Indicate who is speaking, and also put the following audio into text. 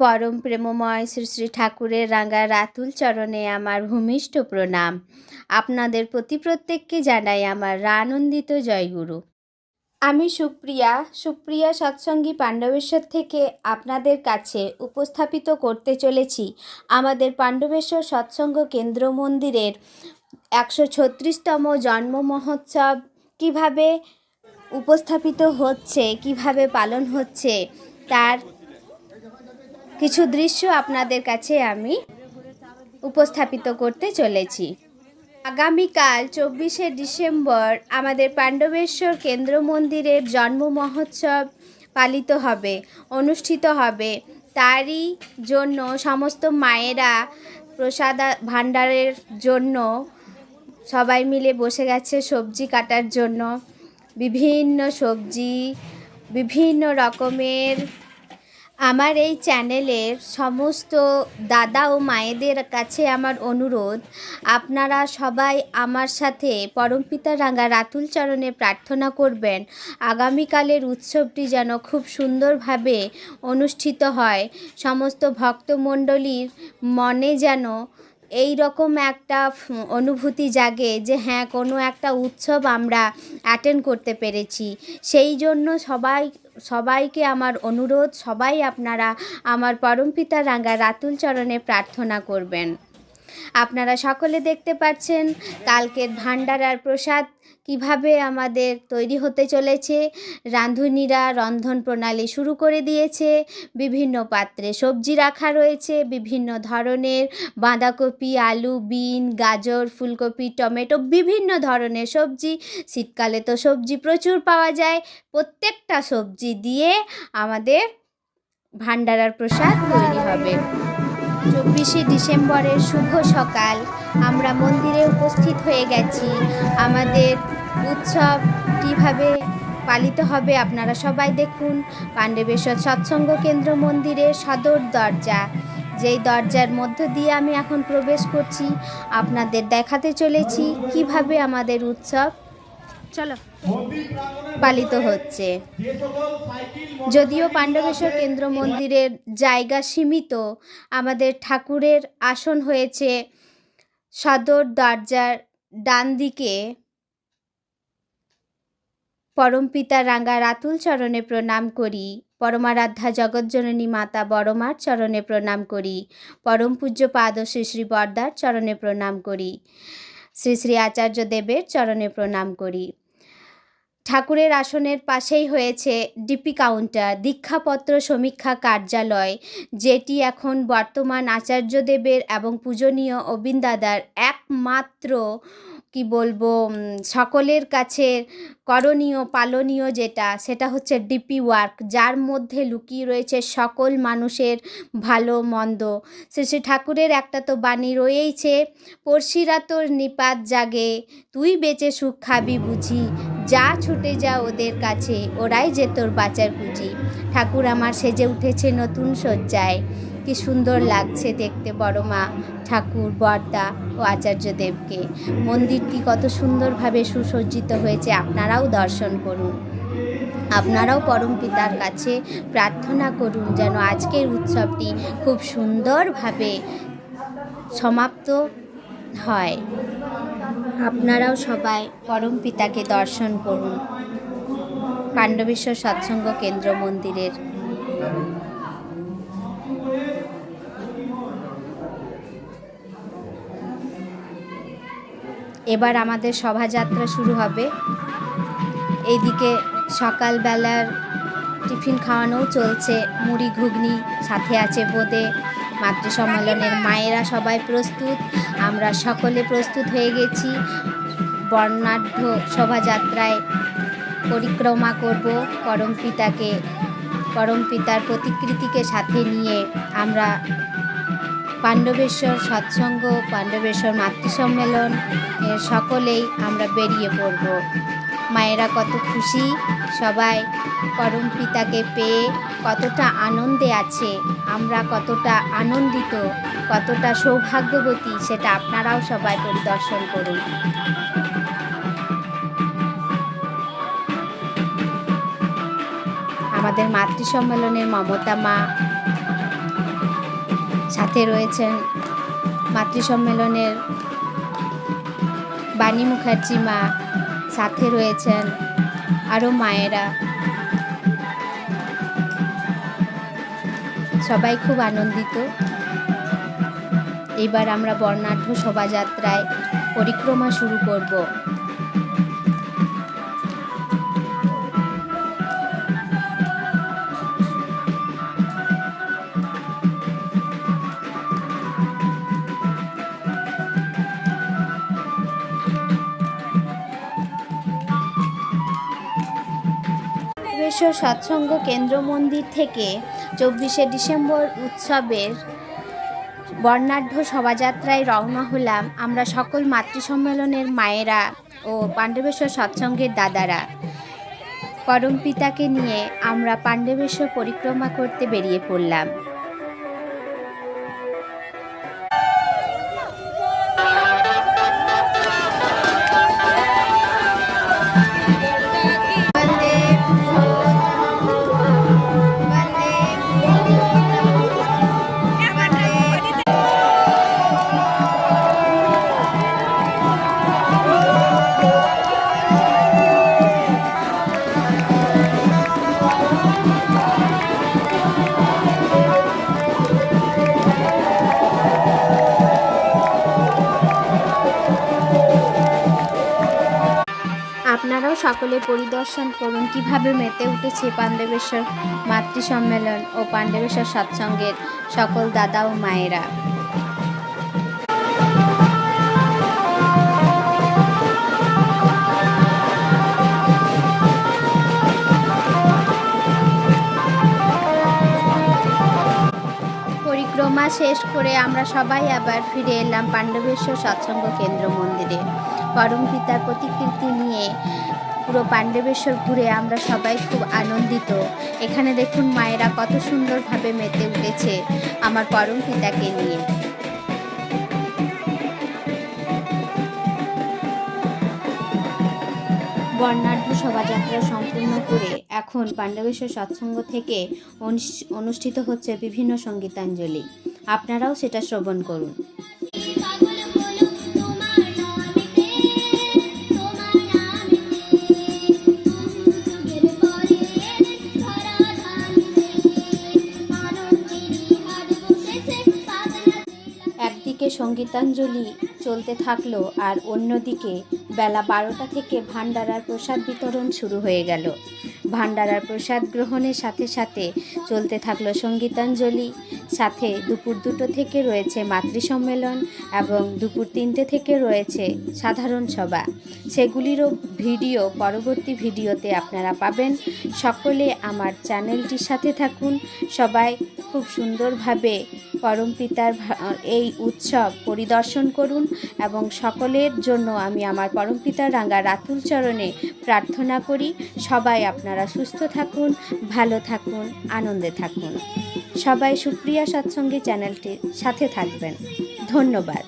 Speaker 1: পরম প্রেমময় শ্রী শ্রী ঠাকুরের রাঙ্গা রাতুল চরণে আমার ভূমিষ্ঠ প্রণাম। আপনাদের প্রতি প্রত্যেককে জানাই আমার রানন্দিত জয়গুরু। আমি সুপ্রিয়া সুপ্রিয়া সৎসঙ্গী পাণ্ডবেশ্বর থেকে আপনাদের কাছে উপস্থাপিত করতে চলেছি আমাদের পাণ্ডবেশ্বর সৎসঙ্গ কেন্দ্র মন্দিরের একশো ছত্রিশতম জন্ম মহোৎসব। কীভাবে উপস্থাপিত হচ্ছে, কীভাবে পালন হচ্ছে, তার কিছু দৃশ্য আপনাদের কাছে আমি উপস্থাপিত করতে চলেছি। আগামীকাল চব্বিশে ডিসেম্বর আমাদের পাণ্ডবেশ্বর কেন্দ্র মন্দিরের জন্ম মহোৎসব পালিত হবে, অনুষ্ঠিত হবে। তারই জন্য সমস্ত মায়েরা প্রসাদ ভাণ্ডারের জন্য সবাই মিলে বসে গেছে সবজি কাটার জন্য। বিভিন্ন সবজি, বিভিন্ন রকমের আমার এই চ্যানেলের সমস্ত দাদা ও মায়েদের কাছে আমার অনুরোধ, আপনারা সবাই আমার সাথে পরমপিতা রাঙ্গা রাতুল চরণে প্রার্থনা করবেন। আগামীকালের উৎসবটি যেন খুব সুন্দরভাবে অনুষ্ঠিত হয়। সমস্ত ভক্তমণ্ডলীর মনে যেন এই রকম একটা অনুভূতি জাগে যে হ্যাঁ কোনো একটা উৎসব আমরা অ্যাটেন্ড করতে পেরেছি। সেই জন্য সবাই, সবাইকে আমার অনুরোধ, সবাই আপনারা আমার পরমপিতা রাঙ্গা রাতুল চরণে প্রার্থনা করবেন। আপনারা সকলে দেখতে পাচ্ছেন, কালকের ভান্ডারার প্রসাদ কীভাবে আমাদের তৈরি হতে চলেছে। রাঁধুনিরা রন্ধন প্রণালী শুরু করে দিয়েছে। বিভিন্ন পাত্রে সবজি রাখা রয়েছে। বিভিন্ন ধরনের বাঁধাকপি, আলু, বিন, গাজর, ফুলকপি, টমেটো বিভিন্ন ধরনের সবজি। শীতকালে তো সবজি প্রচুর পাওয়া যায়। প্রত্যেকটা সবজি দিয়ে আমাদের ভান্ডারার প্রসাদ তৈরি হবে। চব্বিশে ডিসেম্বরের শুভ সকাল। আমরা মন্দিরে উপস্থিত হয়ে গেছি। আমাদের উৎসব কীভাবে পালিত হবে আপনারা সবাই দেখুন। পাণ্ডবেশ্বর সৎসঙ্গ কেন্দ্র মন্দিরের সদর দরজা। যেই দরজার মধ্য দিয়ে আমি এখন প্রবেশ করছি, আপনাদের দেখাতে চলেছি কীভাবে আমাদের উৎসব পালিত হচ্ছে। যদিও পাণ্ডবেশ্বর কেন্দ্র মন্দিরের জায়গা সীমিত, আমাদের ঠাকুরের আসন হয়েছে সদর দরজার ডান দিকে। পরমপিতা রাঙ্গা রাতুল চরণে প্রণাম করি, পরমারাধ্যা জগজ্জননী মাতা বড়মার চরণে প্রণাম করি, পরম পূজ্য পাদ শ্রী শ্রী বরদার চরণে প্রণাম করি, শ্রী শ্রী আচার্য দেবের চরণে প্রণাম করি। ঠাকুরের আসনের পাশেই হয়েছে ডিপি কাউন্টার, দীক্ষাপত্র সমীক্ষা কার্যালয়, যেটি এখন বর্তমান আচার্যদেবের এবং পূজনীয় অবিন্দাদার একমাত্র কি বলব সকলের কাছে করণীয়, পালনীয় যেটা, সেটা হচ্ছে ডিপি ওয়ার্ক। যার মধ্যে লুকিয়ে রয়েছে সকল মানুষের ভালো, মন্দ। শ্রী শ্রী ঠাকুরের একটা তো বাণী রয়েইছে পড়শিরা তোর নিপাত জাগে, তুই বেঁচে সুখ খাবি বুঝি। যা ছুটে যা ওদের কাছে, ওরাই যে তোর বাঁচার পুঁজি। ঠাকুর আমার সেজে উঠেছে নতুন সজ্জায় কি সুন্দর লাগছে দেখতে বড় মা, ঠাকুর, বর্দা ও আচার্যদেবকে মন্দিরটি কত সুন্দরভাবে সুসজ্জিত হয়েছে, আপনারাও দর্শন করুন। আপনারাও পরম পিতার কাছে প্রার্থনা করুন যেন আজকের উৎসবটি খুব সুন্দরভাবে সমাপ্ত হয়। আপনারাও সবাই পরম পিতাকে দর্শন করুন। পাণ্ডবেশ্বর সৎসঙ্গ কেন্দ্র মন্দিরের এবার আমাদের শোভাযাত্রা শুরু হবে। এইদিকে সকালবেলার টিফিন খাওয়ানোও চলছে। মুড়ি ঘুগনি সাথে আছে বোঁদে, মাতৃ সম্মেলনের মায়েরা সবাই প্রস্তুত। আমরা সকলে প্রস্তুত হয়ে গেছি। বর্ণাঢ্য শোভাযাত্রায় পরিক্রমা করব পরম পিতাকে পরম পিতার প্রতিকৃতিকে সাথে নিয়ে আমরা পাণ্ডবেশ্বর সৎসঙ্গ, পাণ্ডবেশ্বর মাতৃ সম্মেলন এর সকলেই আমরা বেরিয়ে পড়ব। মায়েরা কত খুশি, সবাই পরম পিতাকে পেয়ে কতটা আনন্দে আছে, আমরা কতটা আনন্দিত, কতটা সৌভাগ্যবতী, সেটা আপনারাও সবাই পরিদর্শন করুন। আমাদের মাতৃ সম্মেলনের মমতা মা সাথে রয়েছেন মাতৃ সম্মেলনের বাণী মুখার্জি মা, সাথে রয়েছেন আরও মায়েরা। সবাই খুব আনন্দিত। এবার আমরা বর্ণাঢ্য শোভাযাত্রায় পরিক্রমা শুরু করব। বিশ্ব সৎসঙ্গ কেন্দ্র মন্দির থেকে চব্বিশে ডিসেম্বর উৎসবের বর্ণাঢ্য শোভাযাত্রায় রওনা হলাম আমরা সকল মাতৃসম্মেলনের মায়েরা ও পাণ্ডবেশ্বর সৎসঙ্গের দাদারা। পরম পিতাকে নিয়ে আমরা পাণ্ডবেশ্বর পরিক্রমা করতে বেরিয়ে পড়লাম। সকলে পরিদর্শন করুন কীভাবে মেতে উঠেছে পাণ্ডবেশ্বর মাতৃ সম্মেলন ও পাণ্ডবেশ্বর সৎসঙ্গের সকল দাদা ও মায়েরা। পরিক্রমা শেষ করে আমরা সবাই আবার ফিরে এলাম পাণ্ডবেশ্বর সৎসঙ্গ কেন্দ্র মন্দিরে। পরম পিতার প্রতিকৃতি নিয়ে পুরো পাণ্ডবেশ্বর ঘুরে আমরা সবাই খুব আনন্দিত। এখানে দেখুন মায়েরা কত সুন্দরভাবে মেতে উঠেছে। আমার পরম পিতাকে নিয়ে। বর্ণাঢ্য শোভাযাত্রা সম্পূর্ণ করে এখন পাণ্ডবেশ্বর সৎসঙ্গ থেকে অনুষ্ঠিত হচ্ছে বিভিন্ন সঙ্গীতাঞ্জলি। আপনারাও সেটা শ্রবণ করুন। সঙ্গীতাঞ্জলি চলতে থাকল আর অন্যদিকে বেলা বারোটা থেকে ভান্ডারার প্রসাদ বিতরণ শুরু হয়ে গেল। ভান্ডারার প্রসাদ গ্রহণের সাথে সাথে চলতে থাকল সঙ্গীতাঞ্জলি। সাথে দুপুর দুটো থেকে রয়েছে মাতৃ সম্মেলন এবং দুপুর তিনটে থেকে রয়েছে সাধারণ সভা। সেগুলিরও ভিডিও, পরবর্তী ভিডিওতে আপনারা পাবেন। সকলে আমার চ্যানেলটির সাথে থাকুন। সবাই খুব সুন্দরভাবে পরম পিতার এই উৎসব পরিদর্শন করুন এবং সকলের জন্য আমি আমার পরম পিতার রাঙ্গা রাতুল চরণে প্রার্থনা করি। সবাই আপনারা সুস্থ থাকুন, ভালো থাকুন, আনন্দে থাকুন। সবাই সুপ্রিয়া সৎসঙ্গী চ্যানেলটির সাথে থাকবেন। ধন্যবাদ।